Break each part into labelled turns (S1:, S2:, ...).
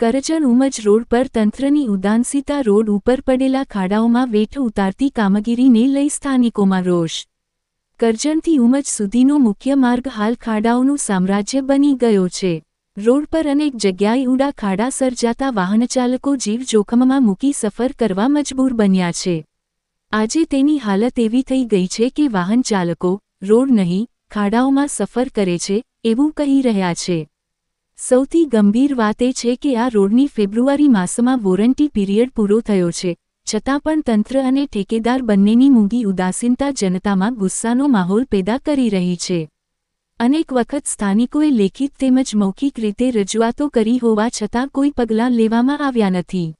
S1: Karjan ઉમજ road પર તંત્રની ઉદાનસીતા road ઉપર પડેલા ખાડાઓમાં વેઠ ઉતારતી કામગીરીને લઈ સ્થાનિકોમાં રોષ. કરજણથી ઉમજ સુધીનો મુખ્ય માર્ગ હાલ ખાડાઓનું સામ્રાજ્ય બની ગયો છે. રોડ પર અનેક જગ્યાએ ઉડા ખાડા સર્જાતા વાહનચાલકો જીવ જોખમમાં મૂકી સફર કરવા મજબૂર બન્યા છે. આજે તેની હાલત એવી થઈ ગઈ છે કે વાહનચાલકો રોડ નહીં, ખાડાઓમાં સફર કરે છે, એવું કહી રહ્યા છે. સૌથી ગંભીર વાત એ છે કે આ રોડની ફેબ્રુઆરી માસમાં વોરંટી પીરિયડ પૂરો થયો છે, છતાં પણ તંત્ર અને ઠેકેદાર બંનેની મૂંગી ઉદાસીનતા જનતામાં ગુસ્સાનો માહોલ પેદા કરી રહી છે. અનેક વખત સ્થાનિકોએ લેખિત તેમજ મૌખિક રીતે રજૂઆતો કરી હોવા છતાં કોઈ પગલાં લેવામાં આવ્યા નથી.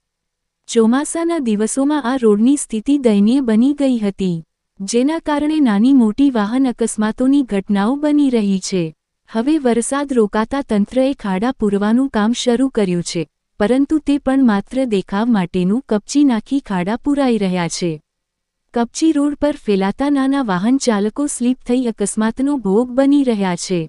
S1: ચોમાસાના દિવસોમાં આ રોડની સ્થિતિ દયનીય બની ગઈ હતી, જેના કારણે નાની મોટી વાહન અકસ્માતોની ઘટનાઓ બની રહી છે. હવે વરસાદ રોકાતા તંત્રએ ખાડા પૂરવાનું કામ શરૂ કર્યું છે, પરંતુ તે પણ માત્ર દેખાવ માટેનું કપચી નાખી ખાડા પૂરાઈ રહ્યા છે. કપચી રોડ પર ફેલાતા નાના વાહન ચાલકો સ્લીપ થઈ અકસ્માતનો ભોગ બની રહ્યા છે.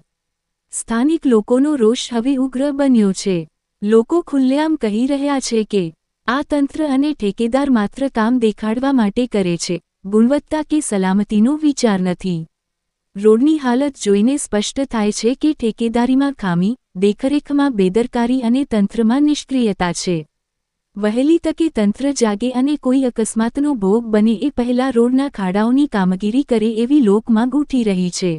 S1: સ્થાનિક લોકોનો રોષ હવે ઉગ્ર બન્યો છે. લોકો ખુલ્લેઆમ કહી રહ્યા છે કે, આ તંત્ર અને ઠેકેદાર માત્ર કામ દેખાડવા માટે કરે છે, ગુણવત્તા કે સલામતીનો વિચાર નથી. રોડની હાલત જોઈને સ્પષ્ટ થાય છે કે ઠેકેદારીમાં ખામી, દેખરેખમાં બેદરકારી અને તંત્રમાં નિષ્ક્રિયતા છે. વહેલી તકે તંત્ર જાગે અને કોઈ અકસ્માતનો ભોગ બને એ પહેલા રોડના ખાડાઓની કામગીરી કરે એવી લોકમાં ગૂંઠી રહી છે.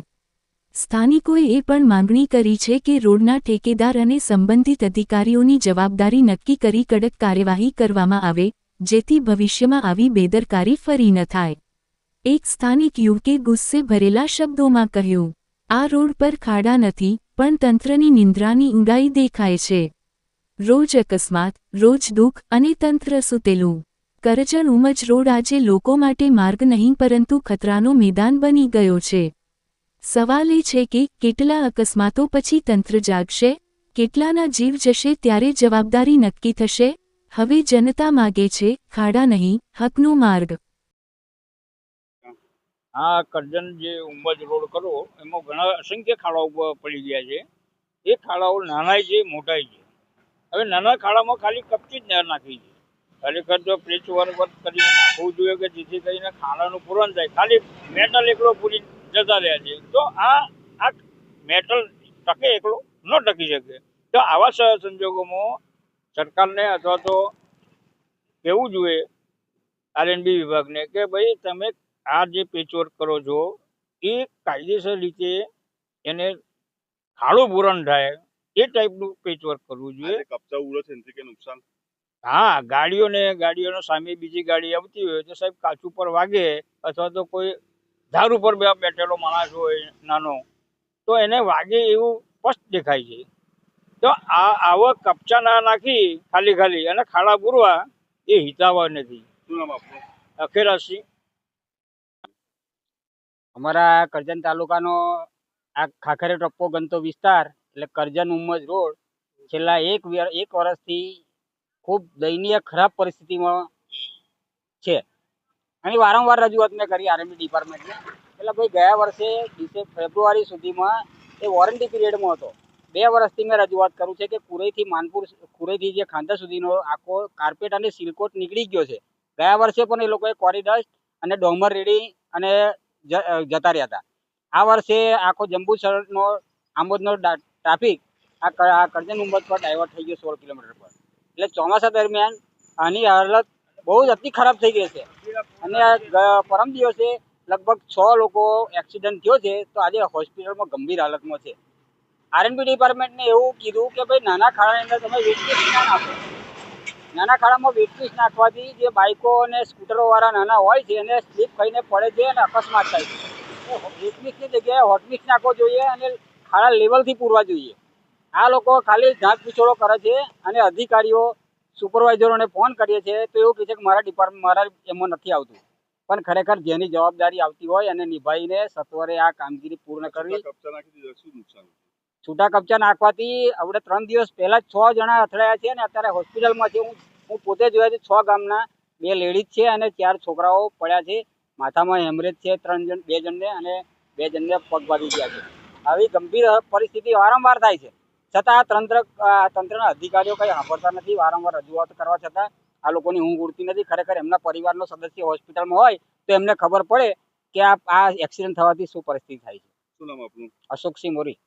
S1: સ્થાનિકોએ એ પણ માંગણી કરી છે કે રોડના ઠેકેદાર અને સંબંધિત અધિકારીઓની જવાબદારી નક્કી કરી કડક કાર્યવાહી કરવામાં આવે, જેથી ભવિષ્યમાં આવી બેદરકારી ફરી ન થાય. એક સ્થાનિક યુવકે ગુસ્સે ભરેલા શબ્દોમાં કહ્યું, આ રોડ પર ખાડા નથી, પણ તંત્રની નિંદ્રાની ઊંડાઈ દેખાય છે. રોજ અકસ્માત, રોજ દુઃખ અને તંત્ર સૂતેલું. કરજણ ઉમજ રોડ આજે લોકો માટે માર્ગ નહીં, પરંતુ ખતરાનો મેદાન બની ગયો છે. સવાલ એ છે કે કેટલા અકસ્માતો પછી તંત્ર જાગશે? કેટલાના જીવ જશે ત્યારે જવાબદારી નક્કી થશે? હવે જનતા માગે છે, ખાડા નહીં, હકનો માર્ગ.
S2: આ કરજણ જે ઉંબજ રોડ કરો, એમાં ઘણા અસંખ્ય ખાડાઓ પડી ગયા છે. એ ખાડાઓ નાનાય છે, મોટાય છે. હવે નાના ખાડામાં ખાલી કપચી જ નાખી છે. ખરેખર જો પેચ વર્ક કરીને નાખવું જોઈએ કે જેથી કરીને ખાડાનું પૂરણ થાય. ખાલી મેટલ એકલો પૂરી જતા રહ્યા છે. તો આ આ મેટલ ટકે એકલો ન ટકી શકે. તો આવા સંજોગોમાં સરકારને અથવા તો કહેવું જોઈએ આરએનબી વિભાગને કે ભાઈ તમે આ જે પેચવર્ક કરો છો એ કાયદેસર રીતે એને ખાડું પૂરણ થાય એ ટાઈપનું પેચવર્ક કરવું જોઈએ.
S3: કપચા ઉડે છે કે નુકસાન?
S2: હા ગાડીઓને ગાડીઓનો સામે બીજી ગાડી આવતી હોય તો સાહેબ કાચ ઉપર વાગે અથવા તો કોઈ ધાર ઉપર બેઠેલો માણસ હોય નાનો તો એને વાગે એવું સ્પષ્ટ દેખાય છે. તો આ આવા કપચા ના નાખી ખાલી ખાલી અને ખાડા પૂરવા એ હિતાવહ નથી. અખેરાશી
S4: અમારા કરજણ તાલુકાનો આ ખાખરે ટપ્પો ગણતો વિસ્તાર, એટલે કરજણ ઉમજ રોડ, છેલ્લા એક એક વર્ષથી ખૂબ દયનીય ખરાબ પરિસ્થિતિમાં છે. અને વારંવાર રજૂઆત મેં કરી આરએમબી ડિપાર્ટમેન્ટને. એટલે ભાઈ, ગયા વર્ષે ડિસે, ફેબ્રુઆરી સુધીમાં એ વોરંટી પીરિયડમાં હતો. બે વર્ષથી મેં રજૂઆત કરું છે કે કુરેથી માનપુર કુરેથી જે ખાંધા સુધીનો આખો કાર્પેટ અને સિલકોટ નીકળી ગયો છે. ગયા વર્ષે પણ એ લોકોએ કોરિડસ્ટ અને ડોમર રેડી અને જતા રહ્યા હતા. આ વર્ષે આખો જંબુસરનો આંબોદનો ટ્રાફિક આ કરજણ ઉંમત પર ડાયવર્ટ થઈ ગયો સોળ કિલોમીટર પર. એટલે ચોમાસા દરમિયાન આની હાલત બહુ જ અતિ ખરાબ થઈ ગઈ છે. અને પરમ દિવસે લગભગ છ લોકો એક્સિડન્ટ થયો છે, તો આજે હોસ્પિટલમાં ગંભીર હાલતમાં છે. આરએનબી ડિપાર્ટમેન્ટને એવું કીધું કે ભાઈ નાના ખાડાની અંદર તમે ના નાખો નાના ખાડામાં વેસ્ટેજ નાખવાથી જે બાઇકો અને સ્કૂટરો વાળા નાના હોય છે, એને સ્લીપ ખાઈને પડે છે અને અકસ્માત થાય છે. વેસ્ટમિક્સની જગ્યાએ હોટમિક્સ નાખવો જોઈએ અને ખાડા લેવલથી પૂરવા જોઈએ. આ લોકો ખાલી જાત પીછોડો કરે છે અને અધિકારીઓ સુપરવાઇઝરોને ફોન કરીએ છીએ તો એવું કહે છે કે મારા ડિપાર્ટમેન્ટ મારા એમાં નથી આવતું. પણ ખરેખર જેની જવાબદારી આવતી હોય અને નિભાઈને સત્વરે આ કામગીરી પૂર્ણ કરવી
S3: નુકસાન?
S4: છૂટા કપચા નાખવાથી આપણે ત્રણ દિવસ પહેલા છ જણા અથડાયા છે અને અત્યારે હોસ્પિટલમાં છે. હું હું પોતે જોયા છે છ ગામના બે લેડીઝ છે અને ચાર છોકરાઓ પડ્યા છે. માથામાં હેમરેજ છે ત્રણ જણ બે જણને અને બે જણને પગ ભાગી ગયા છે. આવી ગંભીર પરિસ્થિતિ વારંવાર થાય છે. છતાં આ તંત્ર તંત્રના અધિકારીઓ કંઈ સાંભળતા નથી વારંવાર રજૂઆત કરવા છતાં આ લોકોની ઊંઘ ઉડતી નથી. ખરેખર એમના પરિવારનો સદસ્ય હોસ્પિટલમાં હોય તો એમને ખબર પડે કે આ આ એક્સિડન્ટ થવાથી શું પરિસ્થિતિ થાય છે.
S3: શું નામ આપનું?
S4: અશોકસિંહ મોરી.